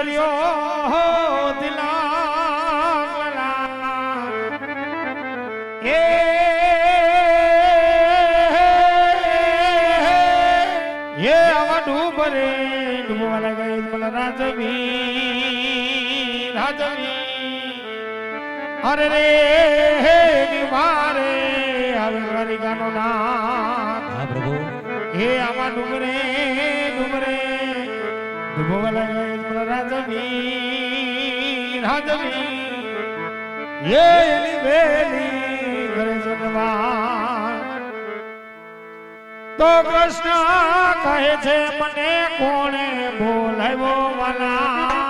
કર્યો દિલા એ હે આવા ડૂબરે ડૂબવા લગાઈ બોલા રાજવી રાજવી અરે રે હે નિવારે હવે મારી ગાનો નાથ હા પ્રભુ હે આવા ડુમરે ડુમરે ડૂબવા લગાઈ રાજવી રાજવી એની બેલી તો કૃષ્ણ કહે છે મને કોણે બોલાવ્યો મના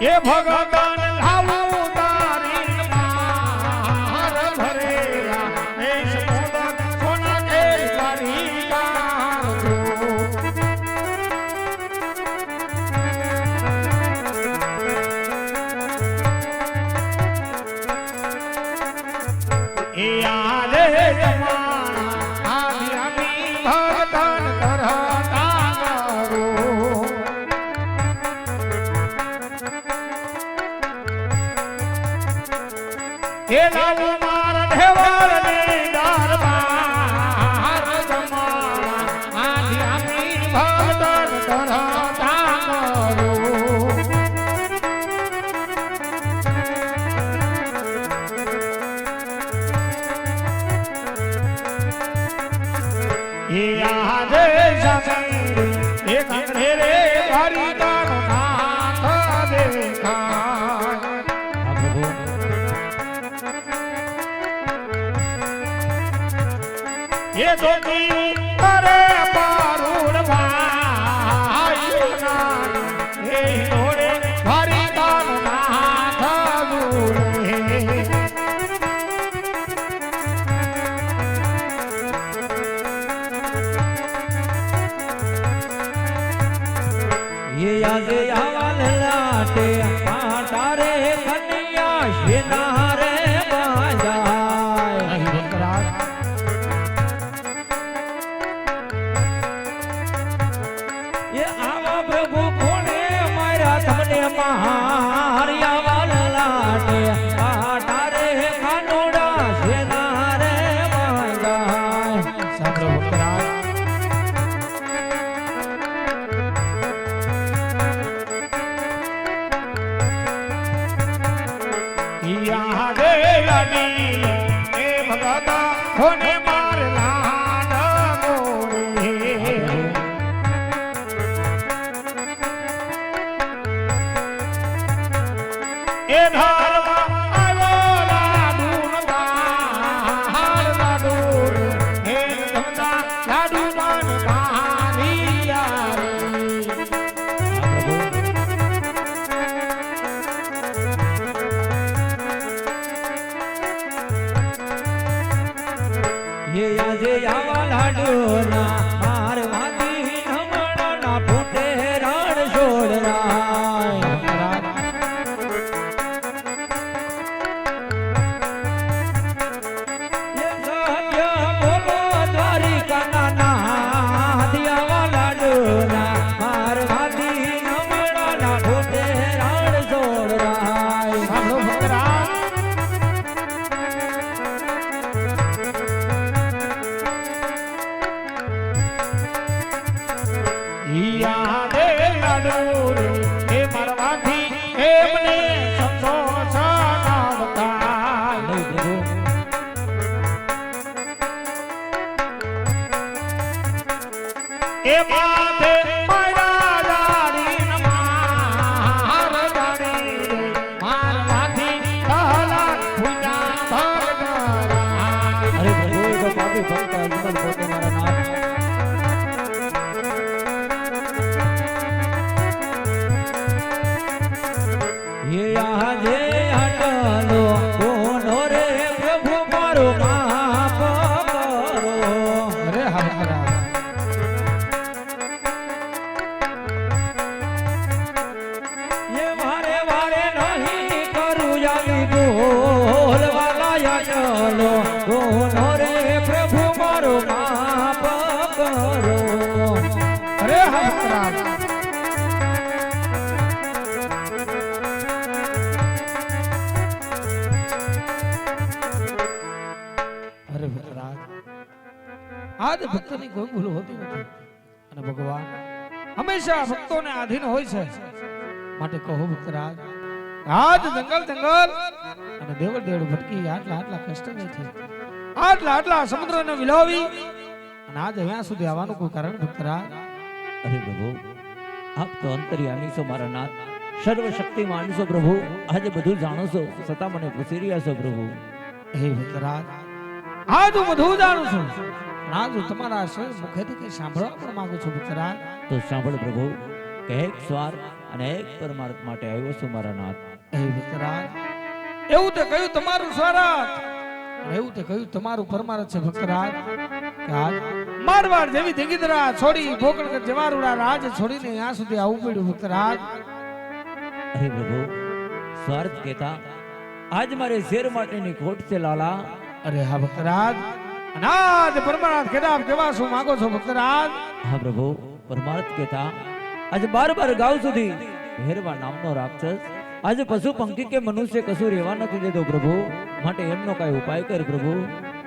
એ ભગવાન એ લાવું મારા ઢેવર ને દરબાર જમાના આમી આમી ધરતા કરો. એ આજે સમય એ રે એ પાપી ભક્ત અજમલ પોતે મારા નાથ ये આજ ભક્તની કોઈ ભૂલ હોતી નથી. અને ભગવાન હંમેશા ભક્તોને આધીન હોય છે. માટે કહો ભક્તરાજ આજ જંગલ જંગલ અને દેવળ દેવળ ભટકી આટલા આટલા કષ્ટ નથી આટલા આટલા સમુદ્રને વિલાવી અને આજ અહીંયા સુધી આવવાનું કોઈ કારણ ભક્તરાજ? અરે પ્રભુ આપ તો અંતર્યામી છો મારા નાથ. સર્વશક્તિમાન છો પ્રભુ. આજે બધું જાણો છો. છતાં મને પૂછી રહ્યા છો પ્રભુ. હે ભક્તરાજ આજ હું બધું જાણું છું. હું તમારા શરીર મુખેથી કઈ સાંભળવા પણ માંગુ છું ભક્તરાજ તો સાંભળ પ્રભુ કે એક સ્વાર અને એક પરમાર્થ માટે આવ્યો છું મારા નાથ. હે ભક્તરાજ એવું તે કહ્યું તમારું સ્વરાત. એવું તે કહ્યું તમારું પરમાર્થ છે ભક્તરાજ કે આજ મારવાડ જેવી ધીંગીદરા છોડી ભોકળકર જવારુડા રાજ છોડીને અહીંયા સુધી આવું પડ્યું ભક્તરાજ અરે પ્રભુ સ્વાર્થ કહેતા આજ મારે શેર માટેની ખોટ છે લાલા. અરે હા ભક્તરાજ અનાજ કેતા આપ કેવા શું માંગો છો ભક્તરાજ? હા પ્રભુ પરમાર્થ કેતા આજે બાર બાર ગાવ સુધી ભેરવા નામનો રાક્ષસ. આજે પશુ પંખી કે મનુષ્ય કશું રહેવા નથી દેતો પ્રભુ. માટે એમનો કઈ ઉપાય કર પ્રભુ.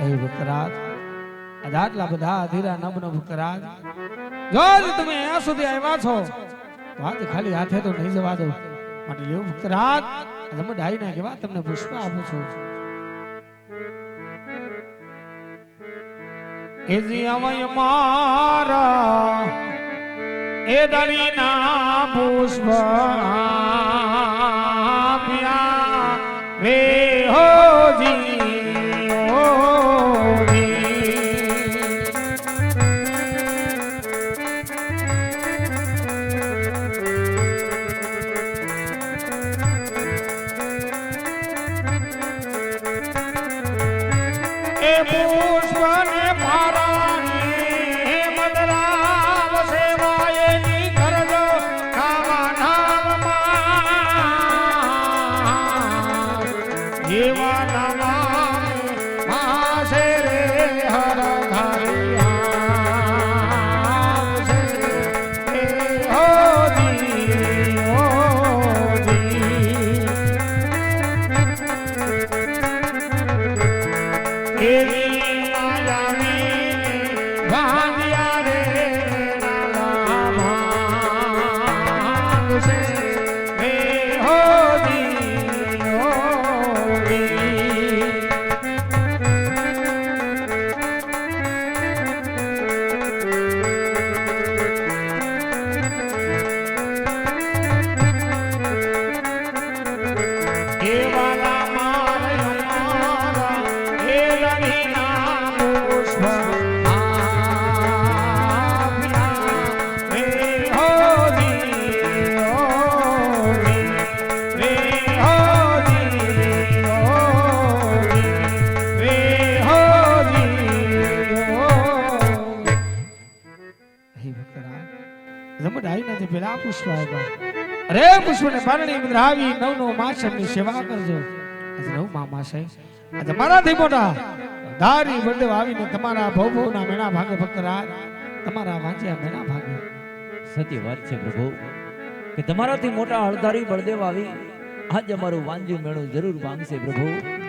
એ ભક્તરાજ આજ આટલા બધા અધીરા નબનો ભક્તરાજ. જો તમે અહીંયા સુધી આવ્યા છો. તો આજે ખાલી હાથે તો નહીં જવા દો. માટે લેવું ભક્તરાજ તમે ડાઈના કેવા તમને પુષ્પ આપું છું. એ જી અમય મારા એ દળીના પુષ્પ. રમડાઈ નથી પેલા પુષ્પ આવ્યા. અરે, પુષ્પને પારણી આવી નવ નવ માસની સેવા કરજો. નવ મામા છે આજે મારાથી મોટા ધારી બળદેવ આવીને તમારા ભવ ના મેણા ભાગે ભક્તરાજ તમારા વાંચ્યા મેણા ભાગે. સત્ય વાત છે પ્રભુ, કે તમારાથી મોટા હળધારી બળદેવ આવી આજ અમારું વાંજ્યું મેળું જરૂર માંગશે પ્રભુ.